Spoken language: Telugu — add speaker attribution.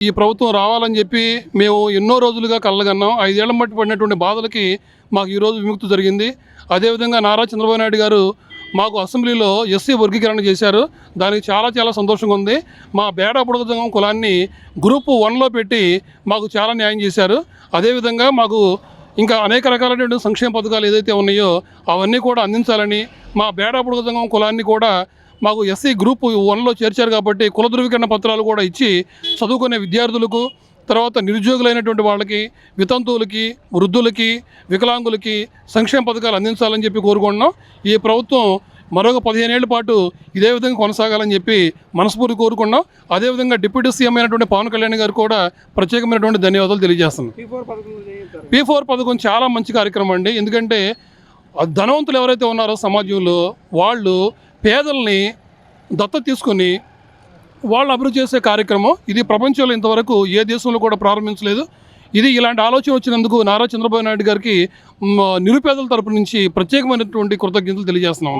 Speaker 1: ఈ ప్రభుత్వం రావాలని చెప్పి మేము ఎన్నో రోజులుగా కలగన్నాం ఐదేళ్ళ మట్టి పడినటువంటి బాధలకి మాకు ఈరోజు విముక్తి జరిగింది. అదేవిధంగా నారా చంద్రబాబు నాయుడు గారు మాకు అసెంబ్లీలో ఎస్సీ వర్గీకరణ చేశారు. దానికి చాలా చాలా సంతోషంగా ఉంది. మా బేడ పుడకజంగం కులాన్ని గ్రూప్ వన్లో పెట్టి మాకు చాలా న్యాయం చేశారు. అదేవిధంగా మాకు ఇంకా అనేక రకాలైనటువంటి సంక్షేమ పథకాలు ఏదైతే ఉన్నాయో అవన్నీ కూడా అందించాలని మా బేడ పుడకజంగం కులాన్ని కూడా మాకు ఎస్సీ గ్రూప్ వన్లో చేర్చారు కాబట్టి కుల ధృవీకరణ పత్రాలు కూడా ఇచ్చి చదువుకునే విద్యార్థులకు తర్వాత నిరుద్యోగులైనటువంటి వాళ్ళకి వితంతువులకి వృద్ధులకి వికలాంగులకి సంక్షేమ పథకాలు అందించాలని చెప్పి కోరుకుంటున్నాం. ఈ ప్రభుత్వం మరొక పదిహేను ఏళ్ళ పాటు ఇదే విధంగా కొనసాగాలని చెప్పి మనస్ఫూర్తి కోరుకున్నాం అదేవిధంగా డిప్యూటీ సీఎం అయినటువంటి పవన్ కళ్యాణ్ గారు కూడా ప్రత్యేకమైనటువంటి ధన్యవాదాలు తెలియజేస్తున్నాం.
Speaker 2: పీ ఫోర్ పథకం
Speaker 1: చాలా మంచి కార్యక్రమం అండి. ఎందుకంటే ధనవంతులు ఎవరైతే ఉన్నారో సమాజంలో వాళ్ళు పేదల్ని దత్త తీసుకొని వాళ్ళు అభివృద్ధి చేసే కార్యక్రమం ఇది ప్రపంచంలో ఇంతవరకు ఏ దేశంలో కూడా ప్రారంభించలేదు. ఇది ఇలాంటి ఆలోచన వచ్చినందుకు నారా చంద్రబాబు నాయుడు గారికి నిరుపేదల తరపు నుంచి ప్రత్యేకమైనటువంటి కృతజ్ఞతలు తెలియజేస్తున్నాము